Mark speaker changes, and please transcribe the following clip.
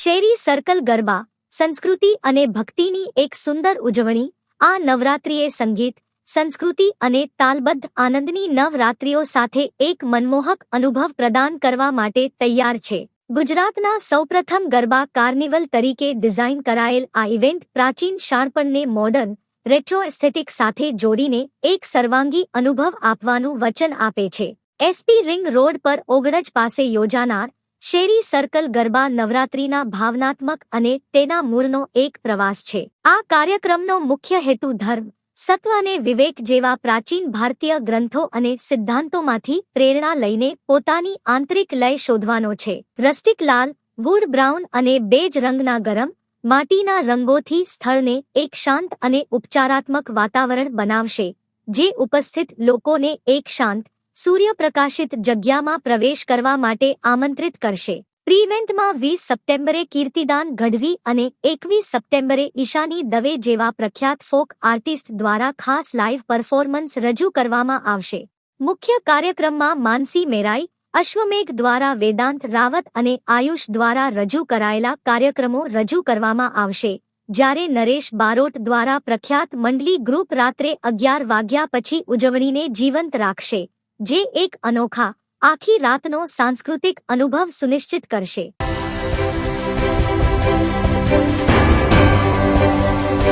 Speaker 1: શેરી સર્કલ ગરબા, સંસ્કૃતિ અને ભક્તિની એક સુંદર ઉજવણી, આ નવરાત્રિએ સંગીત, સંસ્કૃતિ અને તાલબદ્ધ આનંદની નવરાત્રિઓ સાથે એક મનમોહક અનુભવ પ્રદાન કરવા માટે તૈયાર છે. ગુજરાતના સૌપ્રથમ ગરબા કાર્નિવલ તરીકે ડિઝાઇન કરાયેલ આ ઇવેન્ટ પ્રાચીન શાણપણને મોડર્ન, રેટ્રો એસ્થેટિક સાથે જોડીને એક સર્વાંગી અનુભવ આપવાનું વચન આપે છે. એસપી રિંગ રોડ પર ઓગણજ પાસે યોજાનાર શેરી સર્કલ ગરબા નવરાત્રીના ભાવનાત્મક અને તેના મૂળનો એક પ્રવાસ છે. આ કાર્યક્રમનો મુખ્ય હેતુ ધર્મ, સત્વ અને વિવેક જેવા પ્રાચીન ભારતીય ગ્રંથો અને સિદ્ધાંતોમાંથી પ્રેરણા લઈને પોતાની આંતરિક લય શોધવાનો છે. રસ્ટિક લાલ, વુડ બ્રાઉન અને બેજ રંગના ગરમ, માટીના રંગોથી સ્થળને એક શાંત અને ઉપચારાત્મક વાતાવરણ બનાવશે, જે ઉપસ્થિત લોકોને એક શાંત સૂર્યપ્રકાશિત જગ્યામાં પ્રવેશ કરવા માટે આમંત્રિત કરશે. પ્રિવેન્ટમાં વીસ સપ્ટેમ્બરે કીર્તિદાન ગઢવી અને એકવીસ સપ્ટેમ્બરે ઈશાની દવે જેવા પ્રખ્યાત ફોક આર્ટિસ્ટ દ્વારા ખાસ લાઇવ પરફોર્મન્સ રજૂ કરવામાં આવશે. મુખ્ય કાર્યક્રમમાં માનસી મેરાઈ, અશ્વમેઘ દ્વારા વેદાંત રાવત અને આયુષ દ્વારા રજૂ કરાયેલા કાર્યક્રમો રજૂ કરવામાં આવશે. જ્યારે નરેશ બારોટ દ્વારા પ્રખ્યાત મંડલી ગ્રુપ રાત્રે અગિયાર વાગ્યા પછી ઉજવણીને જીવંત રાખશે. જે એક અનોખા આખી રાતનો સાંસ્કૃતિક અનુભવ સુનિશ્ચિત કરશે.